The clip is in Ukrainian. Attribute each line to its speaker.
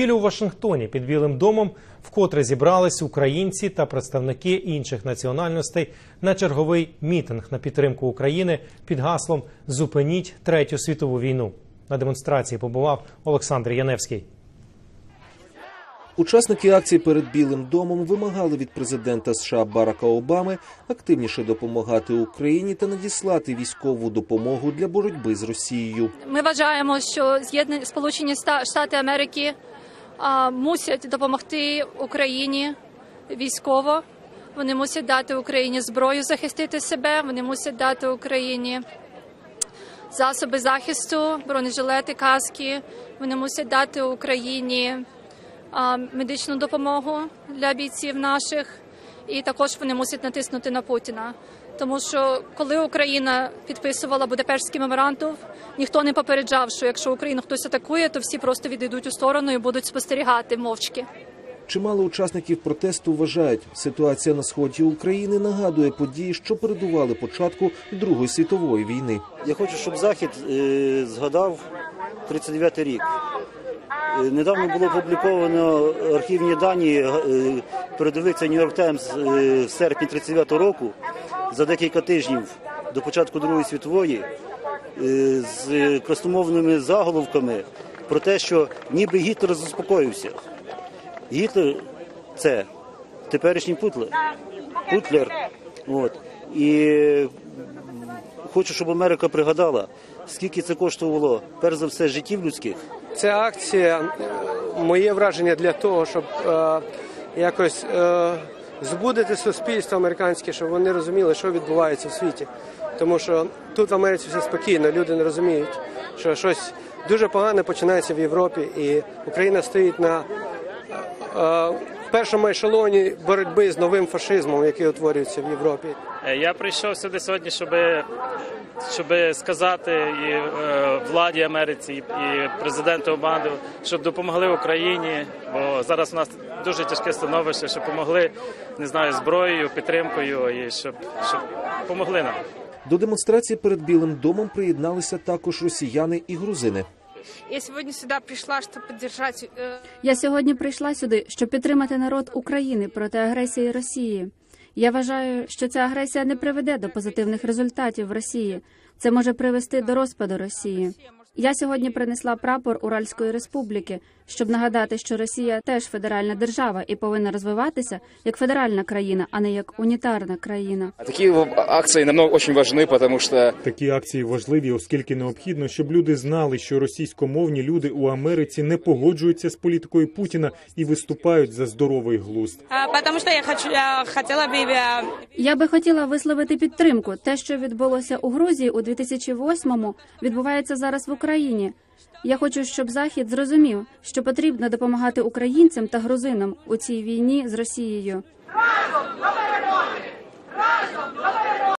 Speaker 1: Неділю у Вашингтоні під Білим домом вкотре зібрались українці та представники інших національностей на черговий мітинг на підтримку України під гаслом Зупиніть третю світову війну. На демонстрації побував Олександр Яневський.
Speaker 2: Учасники акції перед Білим домом вимагали від президента США Барака Обами активніше допомагати Україні та надіслати військову допомогу для боротьби з Росією.
Speaker 3: Ми вважаємо, що з'єднані Сполучені Ста- Штати Америки мусять допомогти Україні військово. Вони мусять дати Україні зброю захистити себе. Вони мусять дати Україні засоби захисту, бронежилети, каски. Вони мусять дати Україні медичну допомогу для бійців наших, і також вони мусять натиснути на Путіна. Тому що коли Україна підписувала Будапештський меморандум, ніхто не попереджав, що якщо Україну хтось атакує, то всі просто відійдуть у сторону і будуть спостерігати мовчки.
Speaker 2: Чимало учасників протесту вважають, ситуація на сході України нагадує події, що передували початку Другої світової війни.
Speaker 4: Я хочу, щоб Захід е, згадав 39-й рік. Е, Недавно було опубліковано архівні дані, е, передовиця Нью-Йорк Таймс е, в серпні 39-го року за декілька тижнів до початку Другої світової е, з красномовними заголовками про те, що ніби Гітлер заспокоївся. Гітлер це теперішній Путлер. Путлер. От. І хочу, щоб Америка пригадала, скільки це коштувало, перш за все, життів людських.
Speaker 5: Ця акція е, моє враження для того, щоб е, якось е, збудити суспільство американське, щоб вони розуміли, що відбувається в світі. Тому що тут в Америці все спокійно, люди не розуміють, що щось дуже погане починається в Європі, і Україна стоїть на е, першому ешелоні боротьби з новим фашизмом, який утворюється в Європі.
Speaker 6: Е, Я прийшов сюди сьогодні, щоб, щоб сказати і е, владі Америці, і, президенту Обаду, щоб допомогли Україні, бо зараз у нас дуже тяжке становище, щоб допомогли, не знаю, зброєю, підтримкою і щоб, щоб допомогли нам.
Speaker 2: До демонстрації перед Білим домом приєдналися також росіяни і грузини.
Speaker 7: Я сегодня сюда пришла, чтобы поддержать э,
Speaker 8: Я сьогодні прийшла сюди, щоб підтримати народ України проти агресії Росії. Я вважаю, що ця агресія не приведе до позитивних результатів в Росії. Це може привести до розпаду Росії. Я сьогодні принесла прапор Уральської республіки, щоб нагадати, що Росія теж федеральна держава і повинна розвиватися як федеральна країна, а не як унітарна країна.
Speaker 9: Такие акции намного очень важны, потому что
Speaker 10: Такі акції важливі, оскільки необхідно, щоб люди знали, що російськомовні люди у Америці не погоджуються з політикою Путіна і виступають за здоровий глузд.
Speaker 7: а, потому что я хочу, я хотела бы э,
Speaker 8: Я би хотіла висловити підтримку. Те, що відбулося у Грузії у 2008-му, відбувається зараз в Україні. Я хочу, щоб Захід зрозумів, що потрібно допомагати українцям та грузинам у цій війні з Росією.
Speaker 11: Разом!